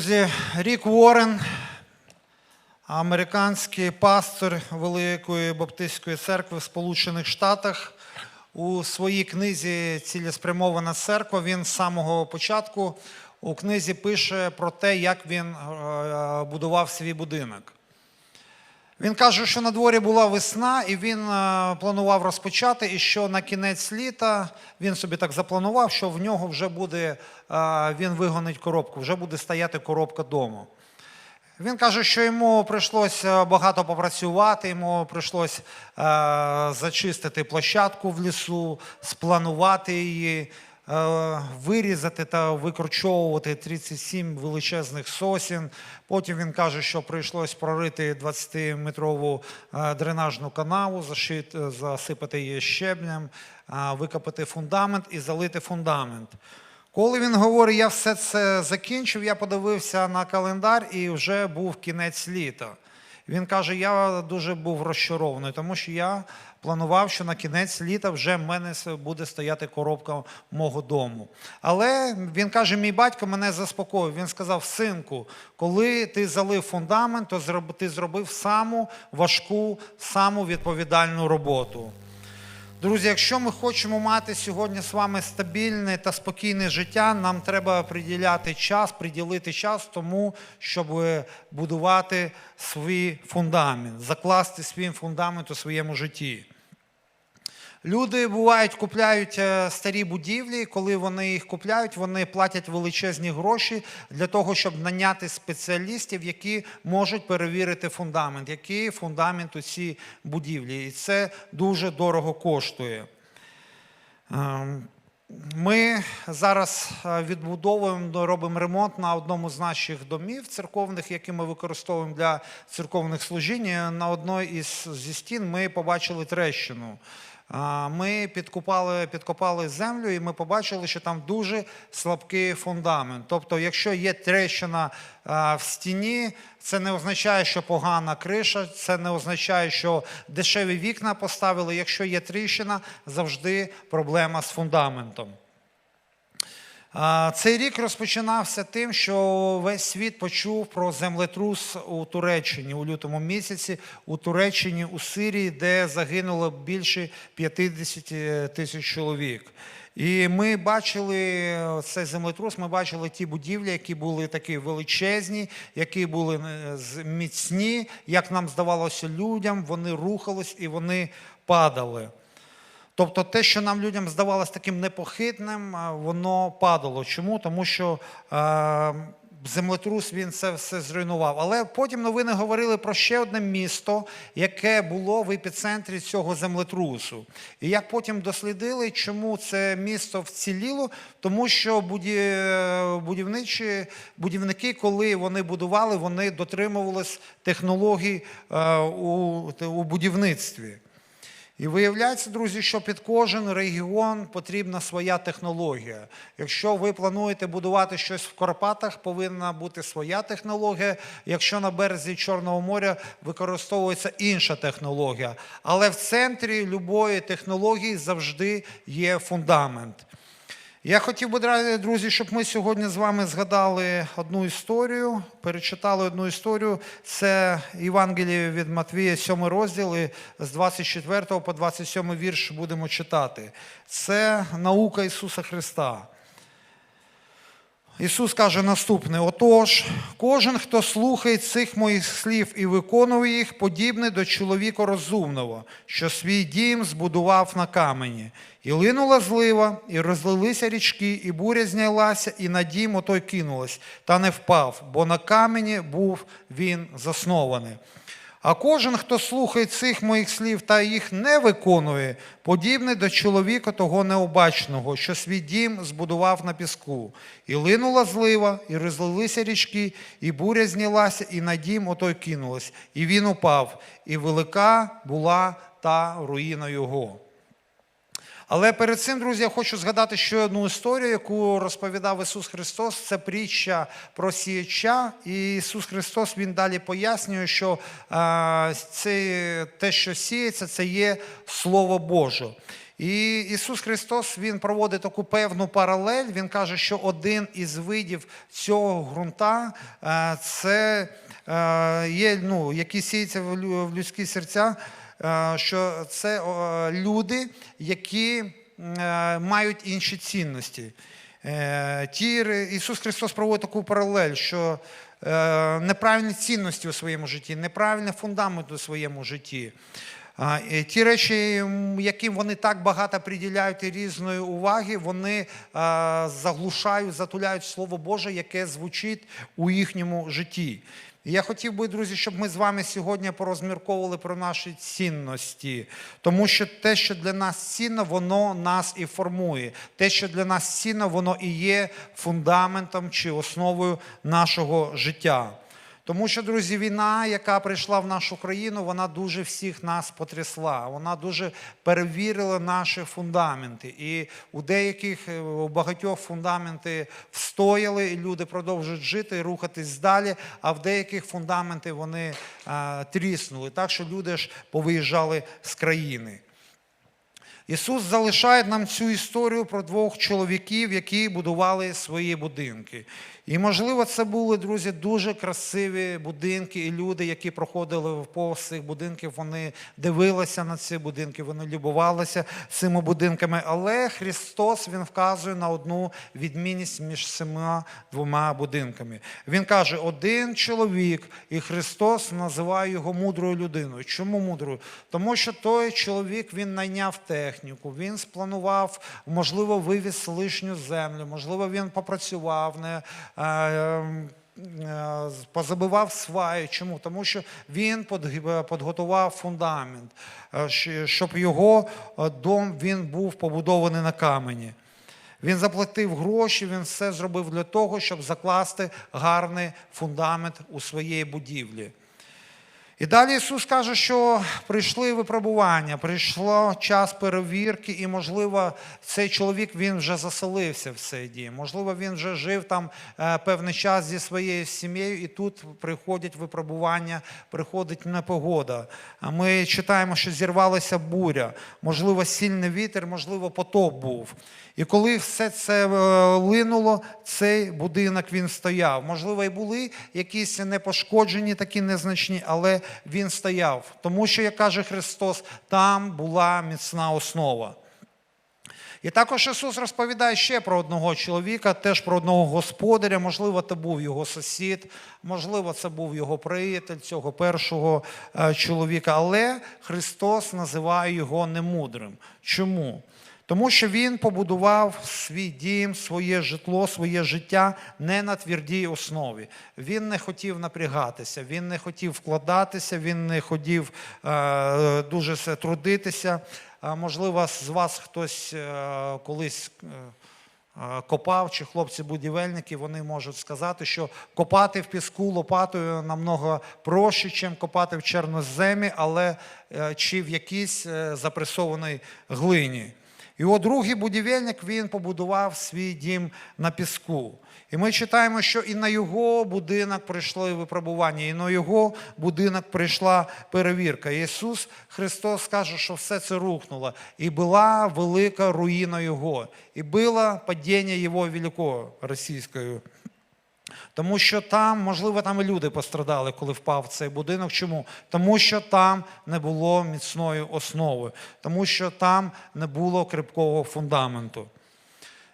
Друзі, Рік Уоррен, американський пастор Великої Баптистської церкви в Сполучених Штатах, у своїй книзі Цілеспрямована церква. Він з самого початку у книзі пише про те, як він е, будував свій будинок. Він каже, що на дворі була весна, і він е, планував розпочати, і що на кінець літа він собі так запланував, що в нього вже буде, е, він вигонить коробку, вже буде стояти коробка дому. Він каже, що йому прийшлося багато попрацювати, йому прийшлося е, зачистити площадку в лісу, спланувати її, е, вирізати та викорчовувати 37 величезних сосін. Потім він каже, що прийшлось прорити 20-метрову е, дренажну канаву, засипати її щебнем, е, викопати фундамент і залити фундамент. Коли він говорить, я все це закінчив, я подивився на календар і вже був кінець літа. Він каже, я дуже був розчарований, тому що я планував, що на кінець літа вже в мене буде стояти коробка мого дому. Але він каже, мій батько мене заспокоїв. Він сказав: синку, коли ти залив фундамент, то ти зробив саму важку, саму відповідальну роботу. Друзі, якщо ми хочемо мати сьогодні з вами стабільне та спокійне життя, нам треба приділяти час, приділити час тому, щоб будувати свій фундамент, закласти свій фундамент у своєму житті. Люди бувають, купляють е, старі будівлі. Коли вони їх купляють, вони платять величезні гроші для того, щоб наняти спеціалістів, які можуть перевірити фундамент, який фундамент у цій будівлі. І це дуже дорого коштує. Ем, Ми зараз е, відбудовуємо, робимо ремонт на одному з наших домів церковних, які ми використовуємо для церковних служінь. На одній із зі стін ми побачили трещину. Ми підкопали, підкопали землю, і ми побачили, що там дуже слабкий фундамент. Тобто, якщо є трещина в стіні, це не означає, що погана криша, це не означає, що дешеві вікна поставили. Якщо є тріщина, завжди проблема з фундаментом. Цей рік розпочинався тим, що весь світ почув про землетрус у Туреччині у лютому місяці, у Туреччині, у Сирії, де загинуло більше 50 тисяч чоловік. І ми бачили цей землетрус, ми бачили ті будівлі, які були такі величезні, які були е, міцні, як нам здавалося людям, вони рухались і вони падали. Тобто те, що нам людям здавалось таким непохитним, воно падало. Чому? Тому що е, землетрус він це все зруйнував. Але потім новини говорили про ще одне місто, яке було в епіцентрі цього землетрусу. І як потім дослідили, чому це місто вціліло, тому що будівничі, будівники, коли вони будували, вони дотримувались технологій е, у, у будівництві. І виявляється, друзі, що під кожен регіон потрібна своя технологія. Якщо ви плануєте будувати щось в Карпатах, повинна бути своя технологія. Якщо на березі Чорного моря використовується інша технологія. Але в центрі любої технології завжди є фундамент. Я хотів би, дра- друзі, щоб ми сьогодні з вами згадали одну історію, перечитали одну історію. Це Євангеліє від Матвія, 7 розділ, і з 24 по 27 вірш будемо читати. Це наука Ісуса Христа. Ісус каже наступне: отож, кожен, хто слухає цих моїх слів і виконує їх, подібний до чоловіка розумного, що свій дім збудував на камені. І линула злива, і розлилися річки, і буря знялася, і на дім отой кинулась, та не впав, бо на камені був він заснований. А кожен, хто слухає цих моїх слів та їх не виконує, подібний до чоловіка того необачного, що свій дім збудував на піску. І линула злива, і розлилися річки, і буря знялася, і на дім отой кинулась, і він упав, і велика була та руїна його. Але перед цим, друзі, я хочу згадати ще одну історію, яку розповідав Ісус Христос. Це притча про сіяча. І Ісус Христос Він далі пояснює, що це, те, що сіється, це є Слово Боже. І Ісус Христос Він проводить таку певну паралель. Він каже, що один із видів цього ґрунта це є, ну, які сіються в людські серця, що це е, люди, які е, мають інші цінності. Е, Ті, Ісус Христос проводить таку паралель, що е, неправильні цінності у своєму житті, неправильний фундамент у своєму житті. Ті речі, яким вони так багато приділяють різної уваги, вони заглушають, затуляють Слово Боже, яке звучить у їхньому житті. Я хотів би, друзі, щоб ми з вами сьогодні порозмірковували про наші цінності, тому що те, що для нас цінно, воно нас і формує. Те, що для нас цінно, воно і є фундаментом чи основою нашого життя. Тому що, друзі, війна, яка прийшла в нашу країну, вона дуже всіх нас потрясла. Вона дуже перевірила наші фундаменти. І у деяких, е, у багатьох фундаменти встояли, і люди продовжують жити рухатись далі. А в деяких фундаменти вони а, тріснули, так що люди ж повиїжджали з країни. Ісус залишає нам цю історію про двох чоловіків, які будували свої будинки. І, можливо, це були, друзі, дуже красиві будинки, і люди, які проходили повз цих будинків, вони дивилися на ці будинки, вони любувалися цими будинками. Але Христос Він вказує на одну відмінність між цими двома будинками. Він каже: один чоловік, і Христос називає його мудрою людиною. Чому мудрою? Тому що той чоловік він найняв техніку, він спланував, можливо, вивіз лишню землю, можливо, він попрацював, не позабивав сваї. Чому? Тому що він підготував фундамент, е, щоб його е, дом він був побудований на камені. Він заплатив гроші, він все зробив для того, щоб закласти гарний фундамент у своєї будівлі. І далі Ісус каже, що прийшли випробування, прийшло час перевірки, і, можливо, цей чоловік він вже заселився в цей дім. Можливо, він вже жив там е, певний час зі своєю сім'єю, і тут приходять випробування, приходить непогода. Ми читаємо, що зірвалася буря, можливо, сильний вітер, можливо, потоп був. І коли все це е, линуло, цей будинок він стояв. Можливо, і були якісь непошкоджені, такі незначні, але він стояв. Тому що, як каже Христос, там була міцна основа. І також Ісус розповідає ще про одного чоловіка, теж про одного господаря. Можливо, це був його сусід, можливо, це був його приятель цього першого е, чоловіка. Але Христос називає його немудрим. Чому? Тому що він побудував свій дім, своє житло, своє життя не на твердій основі. Він не хотів напрягатися, він не хотів вкладатися, він не хотів е, дуже трудитися. А, можливо, з вас хтось е, колись е, е, копав, чи хлопці-будівельники, вони можуть сказати, що копати в піску лопатою намного проще, ніж копати в чорноземі, але е, чи в якійсь е, запресованій глині. От другий будівельник він побудував свій дім на піску. І ми читаємо, що і на його будинок прийшло випробування, і на його будинок прийшла перевірка. Ісус Христос каже, що все це рухнуло. І була велика руїна Його, і було падіння Його великого російською. Тому що там, можливо, там і люди пострадали, коли впав цей будинок. Чому? Тому що там не було міцної основи, тому що там не було крипкого фундаменту.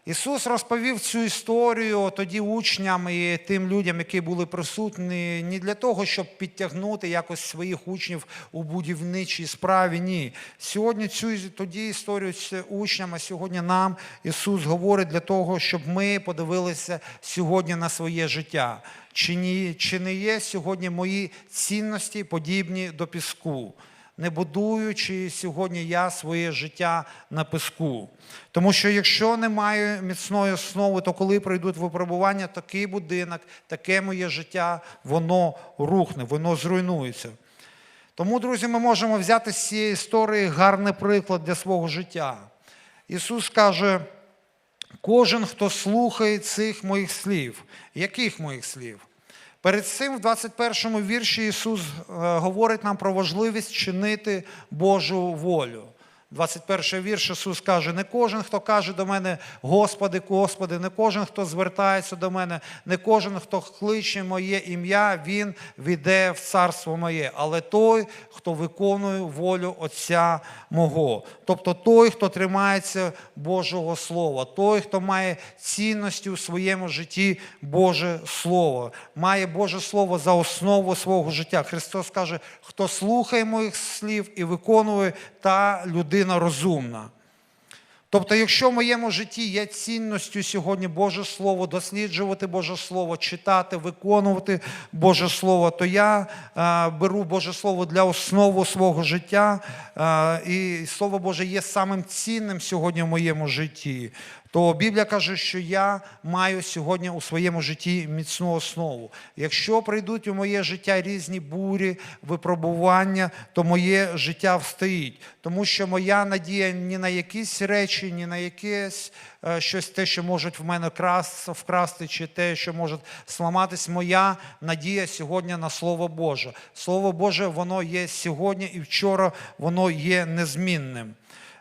Ісус розповів цю історію тоді учням і тим людям, які були присутні, не для того, щоб підтягнути якось своїх учнів у будівничій справі. Ні. Сьогодні цю тоді історію з учням, а сьогодні нам Ісус говорить для того, щоб ми подивилися сьогодні на своє життя. Чи, ні, чи не є сьогодні мої цінності подібні до піску? Не будуючи сьогодні я своє життя на піску. Тому що якщо немає міцної основи, то коли прийдуть випробування, такий будинок, таке моє життя, воно рухне, воно зруйнується. Тому, друзі, ми можемо взяти з цієї історії гарний приклад для свого життя. Ісус каже, кожен, хто слухає цих моїх слів, яких моїх слів? Перед цим в 21 вірші Ісус е, говорить нам про важливість чинити Божу волю. 21 вірш Ісус каже: не кожен, хто каже до мене, Господи, Господи, не кожен, хто звертається до мене, не кожен, хто кличе моє ім'я, він війде в царство моє, але той, хто виконує волю Отця мого. Тобто той, хто тримається Божого Слова, той, хто має цінності у своєму житті Боже Слово, має Боже Слово за основу свого життя. Христос каже, хто слухає моїх слів і виконує, та людина розумна. Тобто, якщо в моєму житті є цінністю сьогодні Боже Слово, досліджувати Боже Слово, читати, виконувати Боже Слово, то я е, беру Боже Слово для основи свого життя, е, і Слово Боже є самим цінним сьогодні в моєму житті. То Біблія каже, що я маю сьогодні у своєму житті міцну основу. Якщо прийдуть у моє життя різні бурі, випробування, то моє життя встоїть. Тому що моя надія ні на якісь речі, ні на якесь е, щось те, що можуть в мене вкрасти, чи те, що може сламатись. Моя надія сьогодні на Слово Боже. Слово Боже, воно є сьогодні і вчора, воно є незмінним.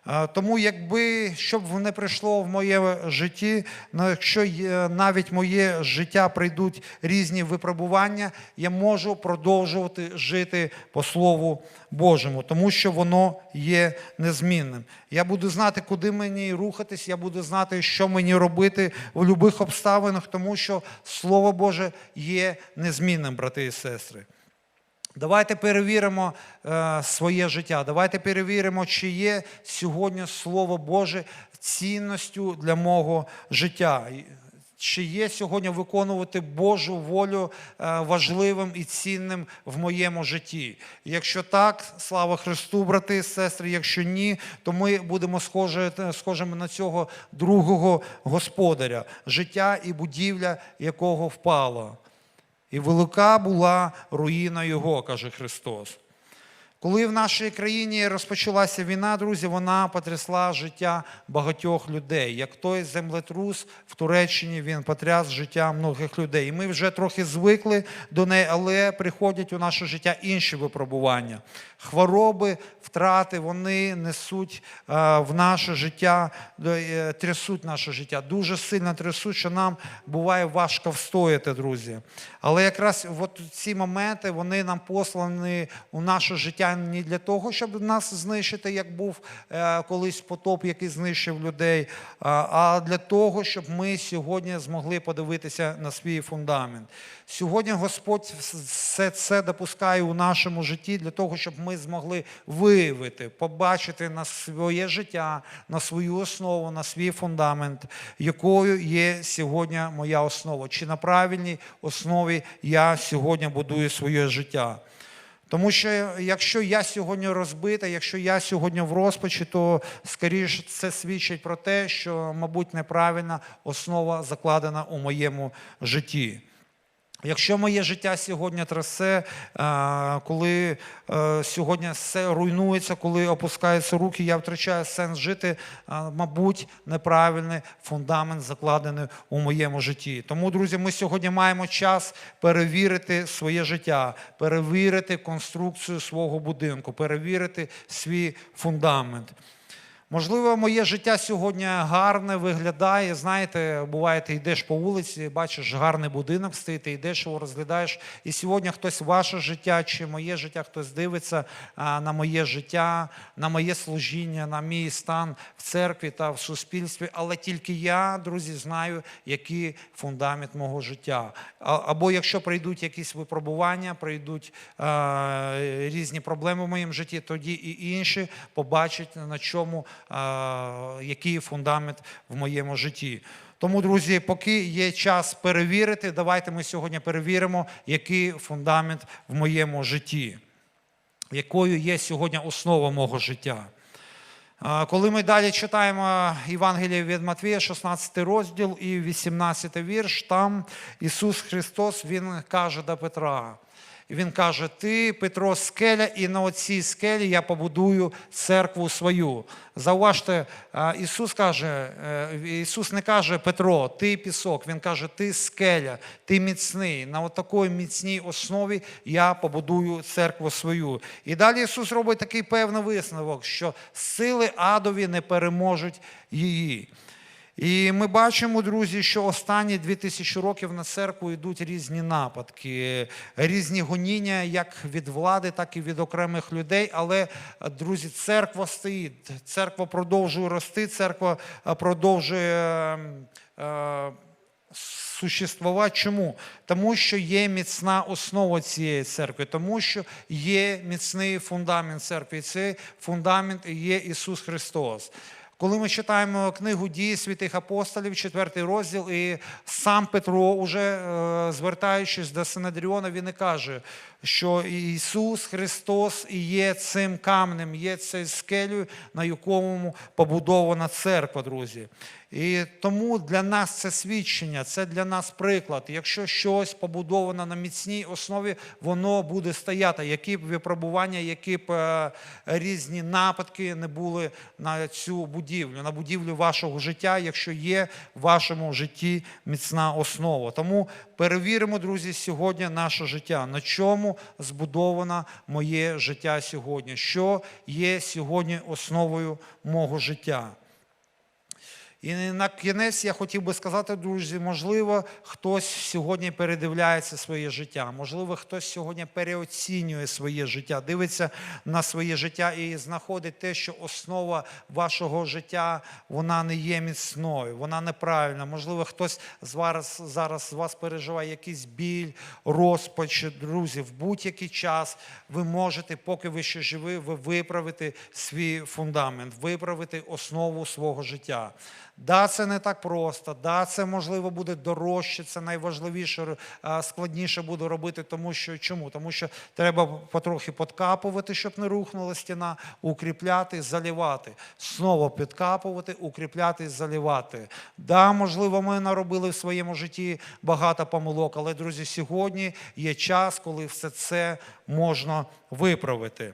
Е, Тому, якби щоб не прийшло в моє житті, ну, якщо є- навіть моє життя прийдуть різні випробування, я можу продовжувати жити по Слову Божому, тому що воно є незмінним. Я буду знати, куди мені рухатись, я буду знати, що мені робити в будь-яких обставинах, тому що Слово Боже є незмінним, брати і сестри. Давайте перевіримо е, своє життя. Давайте перевіримо, чи є сьогодні Слово Боже цінністю для мого життя. Чи є сьогодні виконувати Божу волю е, важливим і цінним в моєму житті? Якщо так, слава Христу, брати і сестри. Якщо ні, то ми будемо схожі, схожими на цього другого господаря, життя і будівля якого впало. І велика була руїна його, каже Христос. Коли в нашій країні розпочалася війна, друзі, вона потрясла життя багатьох людей. Як той землетрус в Туреччині він потряс життя многих людей. І ми вже трохи звикли до неї, але приходять у наше життя інші випробування. Хвороби, втрати, вони несуть е, в наше життя, е, трясуть наше життя, дуже сильно трясуть, що нам буває важко встояти, друзі. Але якраз от ці моменти вони нам послані у наше життя не для того, щоб нас знищити, як був е, колись потоп, який знищив людей, а- а для того, щоб ми сьогодні змогли подивитися на свій фундамент. Сьогодні Господь все це допускає у нашому житті для того, щоб ми змогли виявити, побачити на своє життя, на свою основу, на свій фундамент, якою є сьогодні моя основа. Чи на правильній основі я сьогодні будую своє життя. Тому що якщо я сьогодні розбита, якщо я сьогодні в розпачі, то скоріше це свідчить про те, що, мабуть, неправильна основа закладена у моєму житті. Якщо моє життя сьогодні трясе, е, коли е, сьогодні все руйнується, коли опускаються руки, я втрачаю сенс жити, мабуть, неправильний фундамент закладений у моєму житті. Тому, друзі, ми сьогодні маємо час перевірити своє життя, перевірити конструкцію свого будинку, перевірити свій фундамент. Можливо, моє життя сьогодні гарне виглядає. Знаєте, буває, ти йдеш по вулиці, бачиш гарний будинок стоїть, ти йдеш його розглядаєш. І сьогодні хтось ваше життя чи моє життя, хтось дивиться на моє життя, на моє служіння, на мій стан в церкві та в суспільстві. Але тільки я, друзі, знаю, який фундамент мого життя. Або якщо прийдуть якісь випробування, прийдуть різні проблеми в моєму житті, тоді і інші побачать, на чому, який фундамент в моєму житті. Тому, друзі, поки є час перевірити, давайте ми сьогодні перевіримо, який фундамент в моєму житті, якою є сьогодні основа мого життя. Коли ми далі читаємо Євангеліє від Матвія, 16 розділ і 18 вірш, там Ісус Христос Він каже до Петра: І він каже: Ти, Петро, скеля, і на оцій скелі я побудую церкву свою. Зауважте, Ісус каже, е, Ісус не каже Петро, ти пісок. Він каже, ти скеля, ти міцний. На такій міцній основі я побудую церкву свою. І далі Ісус робить такий певний висновок, що сили адові не переможуть її. І ми бачимо, друзі, що останні 2000 років на церкву йдуть різні нападки, різні гоніння, як від влади, так і від окремих людей. Але, друзі, церква стоїть, церква продовжує рости, церква е, продовжує. е, е, существувати. Чому? Тому що є міцна основа цієї церкви, тому що є міцний фундамент церкви. І цей фундамент є Ісус Христос. Коли ми читаємо книгу дії святих апостолів, четвертий розділ, і сам Петро, уже е, звертаючись до Синедріона, він і каже, що Ісус Христос і є цим камнем, є цією скелею, на якому побудована церква, друзі. І тому для нас це свідчення, це для нас приклад. Якщо щось побудовано на міцній основі, воно буде стояти. Які б випробування, які б е, різні нападки не були на цю будівлю, на будівлю вашого життя, якщо є в вашому житті міцна основа. Тому перевіримо, друзі, сьогодні наше життя. На чому збудовано моє життя сьогодні? Що є сьогодні основою мого життя? І на кінець я хотів би сказати, друзі, можливо, хтось сьогодні передивляється своє життя, можливо, хтось сьогодні переоцінює своє життя, дивиться на своє життя і знаходить те, що основа вашого життя вона не є міцною, вона неправильна. Можливо, хтось з вас зараз з вас переживає якийсь біль, розпач. Друзі, в будь-який час ви можете, поки ви ще живі, ви виправити свій фундамент, виправити основу свого життя. Да, це не так просто. Да, це можливо буде дорожче, це найважливіше, складніше буде робити, тому що чому? Тому що треба потрохи подкапувати, щоб не рухнула стіна, укріпляти, залівати. Знову підкапувати, укріпляти, залівати. Да, можливо, ми наробили в своєму житті багато помилок, але, друзі, сьогодні є час, коли все це можна виправити.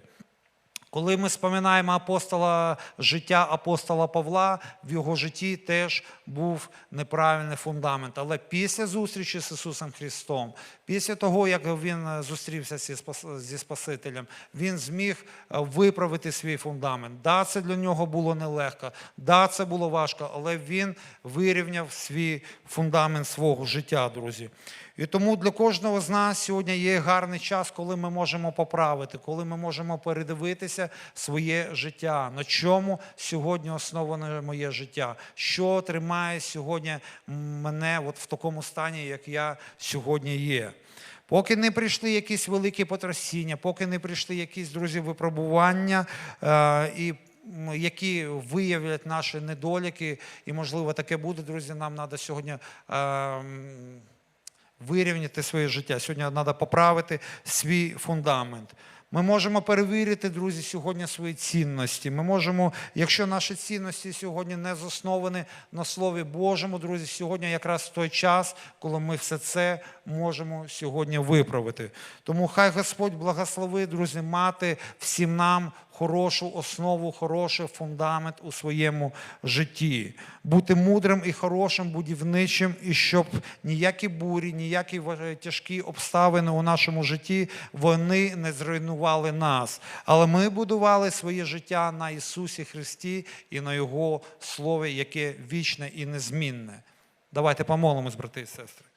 Коли ми споминаємо апостола життя апостола Павла, в його житті теж був неправильний фундамент. Але після зустрічі з Ісусом Христом, після того, як він е, зустрівся зі Спас- зі Спасителем, він зміг е, виправити свій фундамент. Да, це для нього було нелегко, да, це було важко, але він вирівняв свій фундамент свого життя, друзі. І тому для кожного з нас сьогодні є гарний час, коли ми можемо поправити, коли ми можемо передивитися своє життя. На чому сьогодні основане моє життя? Що тримає сьогодні мене от в такому стані, як я сьогодні є? Поки не прийшли якісь великі потрясіння, поки не прийшли якісь друзі випробування е, і які виявлять наші недоліки, і можливо таке буде, друзі. Нам треба сьогодні. е, вирівняти своє життя. Сьогодні треба поправити свій фундамент. Ми можемо перевірити, друзі, сьогодні свої цінності. Ми можемо, якщо наші цінності сьогодні не засновані на Слові Божому, друзі, сьогодні якраз той час, коли ми все це можемо сьогодні виправити. Тому хай Господь благослови, друзі, мати всім нам хорошу основу, хороший фундамент у своєму житті. Бути мудрим і хорошим будівничим, і щоб ніякі бурі, ніякі тяжкі обставини у нашому житті вони не зруйнували нас. Але ми будували своє життя на Ісусі Христі і на Його Слові, яке вічне і незмінне. Давайте помолимось, брати і сестри.